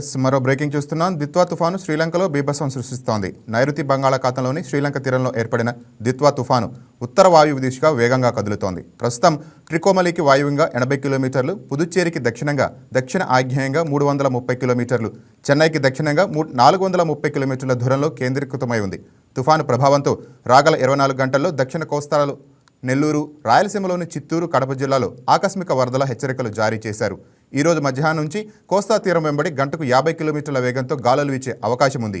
Yes మరో breaking చూస్తున్నాం. దిత్వా తుఫాను శ్రీలంకలో బీభత్సం సృష్టిస్తోంది. నైరుతి బంగాళాఖాతంలోని శ్రీలంక తీరంలో ఏర్పడిన దిత్వా తుఫాను ఉత్తర వాయువు దిశగా వేగంగా కదులుతోంది. ప్రస్తుతం ట్రికోమలికి వాయువ్యంగా ఎనభై కిలోమీటర్లు పుదుచ్చేరికి దక్షిణంగా దక్షిణ ఆగ్నేయంగా మూడు వందల ముప్పై కిలోమీటర్లు చెన్నైకి దక్షిణంగా మూడు నాలుగు వందల ముప్పై కిలోమీటర్ల దూరంలో కేంద్రీకృతమై ఉంది. తుఫాను ప్రభావంతో రాగల ఇరవై నాలుగు గంటల్లో దక్షిణ కోస్తాలో నెల్లూరు రాయలసీమలోని చిత్తూరు కడప జిల్లాలో ఆకస్మిక వరదల హెచ్చరికలు జారీ చేశారు. ఈరోజు మధ్యాహ్నం నుంచి కోస్తా తీరం వెంబడి గంటకు యాభై కిలోమీటర్ల వేగంతో గాలులు వీచే అవకాశం ఉంది.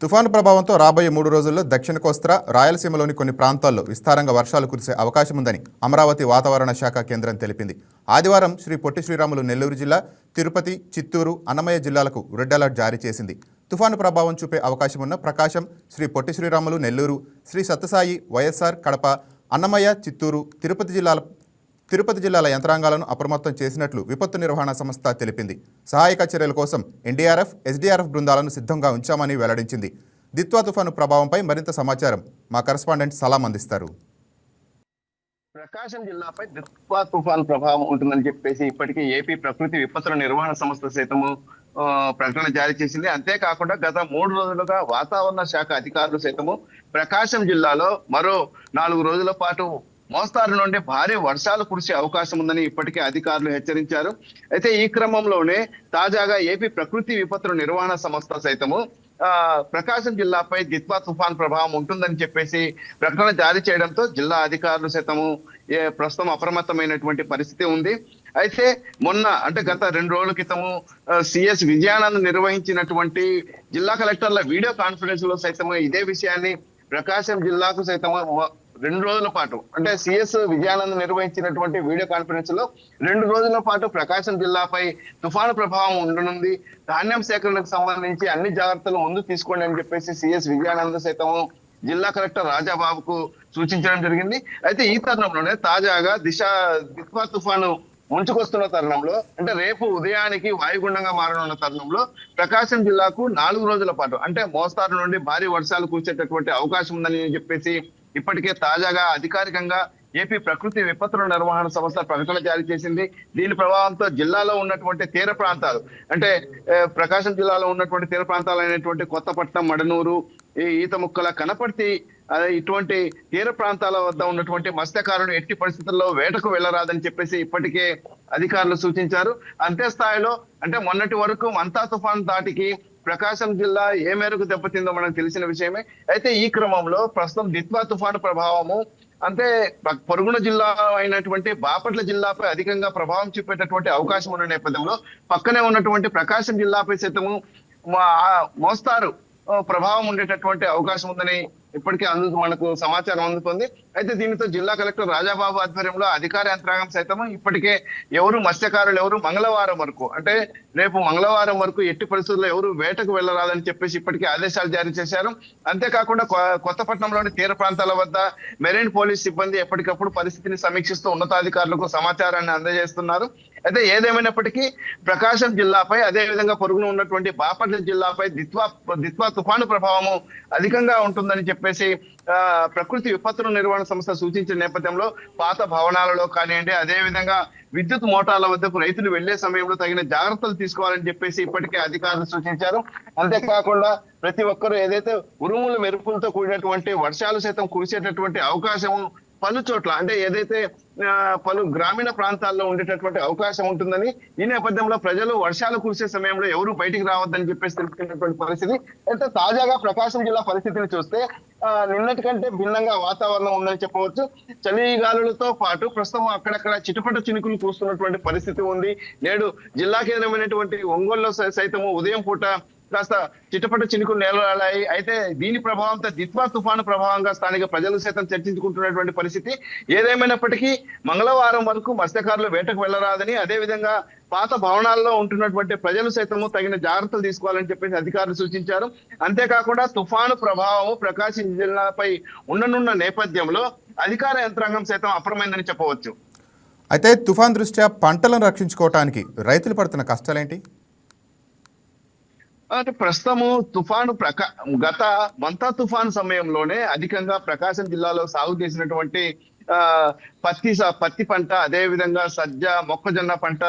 తుఫాను ప్రభావంతో రాబోయే మూడు రోజుల్లో దక్షిణ కోస్తా రాయలసీమలోని కొన్ని ప్రాంతాల్లో విస్తారంగా వర్షాలు కురిసే అవకాశం ఉందని అమరావతి వాతావరణ శాఖ కేంద్రం తెలిపింది. ఆదివారం శ్రీ పొట్టి శ్రీరాములు నెల్లూరు జిల్లా తిరుపతి చిత్తూరు అన్నమయ్య జిల్లాలకు రెడ్ అలర్ట్ జారీ చేసింది. తుఫాను ప్రభావం చూపే అవకాశం ఉన్న ప్రకాశం శ్రీ పొట్టి శ్రీరాములు నెల్లూరు శ్రీ సత్యసాయి వైఎస్ఆర్ కడప అన్నమయ్య చిత్తూరు తిరుపతి జిల్లాల తిరుపతి జిల్లాల యంత్రాంగాలను అప్రమత్తం చేసినట్లు విపత్తు నిర్వహణ సంస్థ తెలిపింది. సహాయక చర్యల కోసం ఎన్డీఆర్ఎఫ్ ఎస్డీఆర్ఎఫ్ బృందాలను సిద్ధంగా ఉంచామని వెల్లడించింది. దిత్వా తుఫాను ప్రభావంపై మరింత సమాచారం మా కరస్పాండెంట్ సలాం అందిస్తారు. ప్రకాశం జిల్లాపై దిత్వా తుఫాన్ ప్రభావం ఉంటుందని చెప్పేసి ఇప్పటికే ఏపీ ప్రకృతి విపత్తుల నిర్వహణ సంస్థ సైతము ప్రకటన జారీ చేసింది. అంతేకాకుండా గత మూడు రోజులుగా వాతావరణ శాఖ అధికారులు సైతము ప్రకాశం జిల్లాలో మరో నాలుగు రోజుల పాటు మోస్తారు నుండి భారీ వర్షాలు కురిసే అవకాశం ఉందని ఇప్పటికే అధికారులు హెచ్చరించారు. అయితే ఈ క్రమంలోనే తాజాగా ఏపీ ప్రకృతి విపత్తుల నిర్వహణ సంస్థ సైతము ప్రకాశం జిల్లాపై జిత్వా తుఫాన్ ప్రభావం ఉంటుందని చెప్పేసి ప్రకటన జారీ చేయడంతో జిల్లా అధికారులు సైతము ఏ ప్రస్తుతం అప్రమత్తమైనటువంటి పరిస్థితి ఉంది. అయితే మొన్న అంటే గత రెండు రోజుల క్రితము సిఎస్ విజయానంద్ నిర్వహించినటువంటి జిల్లా కలెక్టర్ల వీడియో కాన్ఫరెన్స్లో సైతం ఇదే విషయాన్ని ప్రకాశం జిల్లాకు సైతం రెండు రోజుల పాటు అంటే సిఎస్ విజయానంద్ నిర్వహించినటువంటి వీడియో కాన్ఫరెన్స్లో రెండు రోజుల పాటు ప్రకాశం జిల్లాపై తుఫాను ప్రభావం ఉండనుంది. ధాన్యం సేకరణకు సంబంధించి అన్ని జాగ్రత్తలు ముందు తీసుకోండి అని చెప్పేసి సిఎస్ విజయానంద్ సైతం జిల్లా కలెక్టర్ రాజాబాబుకు సూచించడం జరిగింది. అయితే ఈ తరుణంలోనే తాజాగా దిశ దిక్వా తుఫాను ముంచుకొస్తున్న తరుణంలో అంటే రేపు ఉదయానికి వాయుగుండంగా మారనున్న తరుణంలో ప్రకాశం జిల్లాకు నాలుగు రోజుల పాటు అంటే మోస్తారు నుండి భారీ వర్షాలు కురిసేటటువంటి అవకాశం ఉందని చెప్పేసి ఇప్పటికే తాజాగా అధికారికంగా ఏపీ ప్రకృతి విపత్తుల నిర్వహణ సంస్థ ప్రకటన జారీ చేసింది. దీని ప్రభావంతో జిల్లాలో ఉన్నటువంటి తీర ప్రాంతాలు అంటే ప్రకాశం జిల్లాలో ఉన్నటువంటి తీర ప్రాంతాలు అయినటువంటి కొత్తపట్నం మడనూరు ఈ ఈత ముక్కల కనపర్తి ఇటువంటి తీర ప్రాంతాల వద్ద ఉన్నటువంటి మత్స్యకారులు ఎట్టి పరిస్థితుల్లో వేటకు వెళ్ళరాదని చెప్పేసి ఇప్పటికే అధికారులు సూచించారు. అంతే స్థాయిలో అంటే మొన్నటి వరకు మంతా తుఫాన్ దాటికి ప్రకాశం జిల్లా ఏ మేరకు దెబ్బతిందో మనకు తెలిసిన విషయమే. అయితే ఈ క్రమంలో ప్రస్తుతం దిత్వా తుఫాను ప్రభావము అంటే పొరుగున జిల్లా అయినటువంటి బాపట్ల జిల్లాపై అధికంగా ప్రభావం చూపేటటువంటి అవకాశం ఉన్న నేపథ్యంలో పక్కనే ఉన్నటువంటి ప్రకాశం జిల్లాపై సైతము మా- మోస్తారు ప్రభావం ఉండేటటువంటి అవకాశం ఉందని ఇప్పటికే అందు మనకు సమాచారం అందుతుంది. అయితే దీనితో జిల్లా కలెక్టర్ రాజాబాబు ఆధ్వర్యంలో అధికార యంత్రాంగం సైతం ఇప్పటికే ఎవరు మత్స్యకారులు ఎవరు మంగళవారం వరకు అంటే రేపు మంగళవారం వరకు ఎట్టి పరిస్థితుల్లో ఎవరు వేటకు వెళ్ళరాదని చెప్పేసి ఇప్పటికే ఆదేశాలు జారీ చేశారు. అంతేకాకుండా కొ- కొత్తపట్నంలోని తీర ప్రాంతాల వద్ద మెరైన్ పోలీస్ సిబ్బంది ఎప్పటికప్పుడు పరిస్థితిని సమీక్షిస్తూ ఉన్నతాధికారులకు సమాచారాన్ని అందజేస్తున్నారు. అయితే ఏదేమైనప్పటికీ ప్రకాశం జిల్లాపై అదే విధంగా పొరుగున ఉన్నటువంటి బాపట్ల జిల్లాపై దిత్వా దిత్వా తుఫాను ప్రభావము అధికంగా ఉంటుందని చెప్పేసి ఆ, ప్రకృతి విపత్తుల నిర్వహణ సంస్థ సూచించిన నేపథ్యంలో పాత భవనాలలో కానివ్వండి అదే విధంగా విద్యుత్ మోటార్ల వద్దకు రైతులు వెళ్ళే సమయంలో తగిన జాగ్రత్తలు తీసుకోవాలని చెప్పేసి ఇప్పటికే అధికారులు సూచించారు. అంతేకాకుండా ప్రతి ఒక్కరూ ఏదైతే ఉరుముల మెరుపులతో కూడినటువంటి వర్షాలు సైతం కురిసేటటువంటి అవకాశం పలు చోట్ల అంటే ఏదైతే పలు గ్రామీణ ప్రాంతాల్లో ఉండేటటువంటి అవకాశం ఉంటుందని ఈ నేపథ్యంలో ప్రజలు వర్షాలు కురిసే సమయంలో ఎవరు బయటికి రావద్దని చెప్పేసి తెలుపుతున్నటువంటి పరిస్థితి. అయితే తాజాగా ప్రకాశం జిల్లా పరిస్థితిని చూస్తే నిన్నటి కంటే భిన్నంగా వాతావరణం ఉందని చెప్పవచ్చు. చలి గాలులతో పాటు ప్రస్తుతం అక్కడక్కడ చిటపట చినుకులు కూస్తున్నటువంటి పరిస్థితి ఉంది. నేడు జిల్లా కేంద్రమైనటువంటి ఒంగోలులో సైతము ఉదయం పూట కాస్త చిట్టపట్ట చినుకులు నేలలాయి అయితే దీని ప్రభావంతో దిత్వా తుఫాను ప్రభావంగా స్థానిక ప్రజలు సైతం చర్చించుకుంటున్నటువంటి పరిస్థితి. ఏదేమైనప్పటికీ మంగళవారం వరకు మత్స్యకారులు వేటకు వెళ్ళరాదని అదే విధంగా పాత భవనాల్లో ఉంటున్నటువంటి ప్రజలు సైతము తగిన జాగ్రత్తలు తీసుకోవాలని చెప్పేసి అధికారులు సూచించారు. అంతేకాకుండా తుఫాను ప్రభావం ప్రకాశం జిల్లాపై ఉండనున్న నేపథ్యంలో అధికార యంత్రాంగం సైతం అప్రమైందని చెప్పవచ్చు. అయితే తుఫాన్ దృష్ట్యా పంటలను రక్షించుకోవటానికి రైతులు పడుతున్న కష్టాలేంటి? అంటే ప్రస్తుతము తుఫాను ప్రకా గత మంతా తుఫాను సమయంలోనే అధికంగా ప్రకాశం జిల్లాలో సాగు చేసినటువంటి ఆ పత్తి స- పత్తి పంట అదే విధంగా సజ్జ మొక్కజొన్న పంట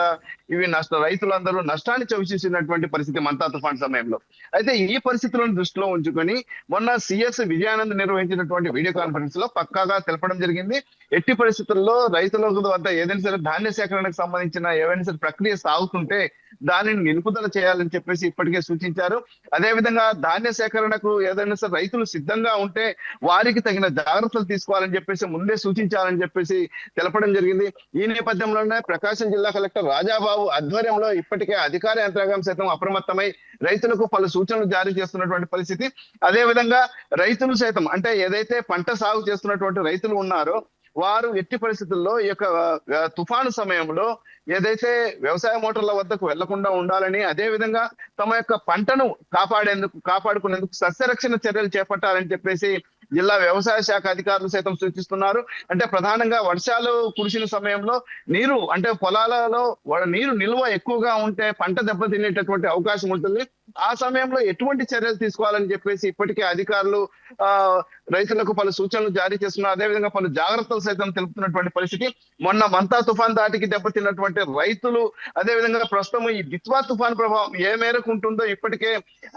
ఇవి నష్ట రైతులందరూ నష్టాన్ని చవిచూసినటువంటి పరిస్థితి మంతా తుఫాన్ సమయంలో. అయితే ఈ పరిస్థితులను దృష్టిలో ఉంచుకొని మొన్న సిఎస్ విజయానంద్ నిర్వహించినటువంటి వీడియో కాన్ఫరెన్స్లో పక్కాగా తెలపడం జరిగింది. ఎట్టి పరిస్థితుల్లో రైతులకు వద్ద ఏదైనా సరే ధాన్య సేకరణకు సంబంధించిన ఏవైనా సరే ప్రక్రియ సాగుతుంటే దానిని నిలుపుదల చేయాలని చెప్పేసి ఇప్పటికే సూచించారు. అదే విధంగా ధాన్య సేకరణకు ఏదైనా సరే రైతులు సిద్ధంగా ఉంటే వారికి తగిన జాగ్రత్తలు తీసుకోవాలని చెప్పేసి ముందే సూచించాలని చెప్పేసి తెలపడం జరిగింది. ఈ నేపథ్యంలోనే ప్రకాశం జిల్లా కలెక్టర్ రాజాబాబు ఆధ్వర్యంలో ఇప్పటికే అధికార యంత్రాంగం సైతం అప్రమత్తమై రైతులకు పలు సూచనలు జారీ చేస్తున్నటువంటి పరిస్థితి. అదే విధంగా రైతులు సైతం అంటే ఏదైతే పంట సాగు చేస్తున్నటువంటి రైతులు ఉన్నారో వారు ఎట్టి పరిస్థితుల్లో ఈ యొక్క తుఫాను సమయంలో ఏదైతే వ్యవసాయ మోటార్ల వద్దకు వెళ్ళకుండా ఉండాలని అదే విధంగా తమ యొక్క పంటను కాపాడేందుకు కాపాడుకునేందుకు సస్యరక్షణ చర్యలు చేపట్టాలని చెప్పేసి జిల్లా వ్యవసాయ శాఖ అధికారులు సైతం సూచిస్తున్నారు. అంటే ప్రధానంగా వర్షాలు కురిసిన సమయంలో నీరు అంటే పొలాలలో నీరు నిల్వ ఎక్కువగా ఉంటే పంట దెబ్బతినేటటువంటి అవకాశం ఉంటుంది. ఆ సమయంలో ఎటువంటి చర్యలు తీసుకోవాలని చెప్పేసి ఇప్పటికే అధికారులు ఆ రైతులకు పలు సూచనలు జారీ చేస్తున్నారు. అదేవిధంగా పలు జాగ్రత్తలు సైతం తెలుపుతున్నటువంటి పరిస్థితి. మొన్న మంతా తుఫాన్ దాటికి దెబ్బతిన్నటువంటి రైతులు అదేవిధంగా ప్రస్తుతం ఈ దిత్వా తుఫాన్ ప్రభావం ఏ మేరకు ఉంటుందో ఇప్పటికే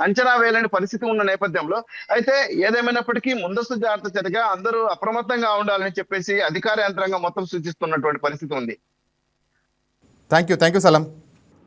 అంచనా వేయలేని పరిస్థితి ఉన్న నేపథ్యంలో అయితే ఏదేమైనప్పటికీ ముందస్తు జాగ్రత్త చర్యగా అందరూ అప్రమత్తంగా ఉండాలని చెప్పేసి అధికార యంత్రాంగం మొత్తం సూచిస్తున్నటువంటి పరిస్థితి ఉంది. Thank you thank you సలం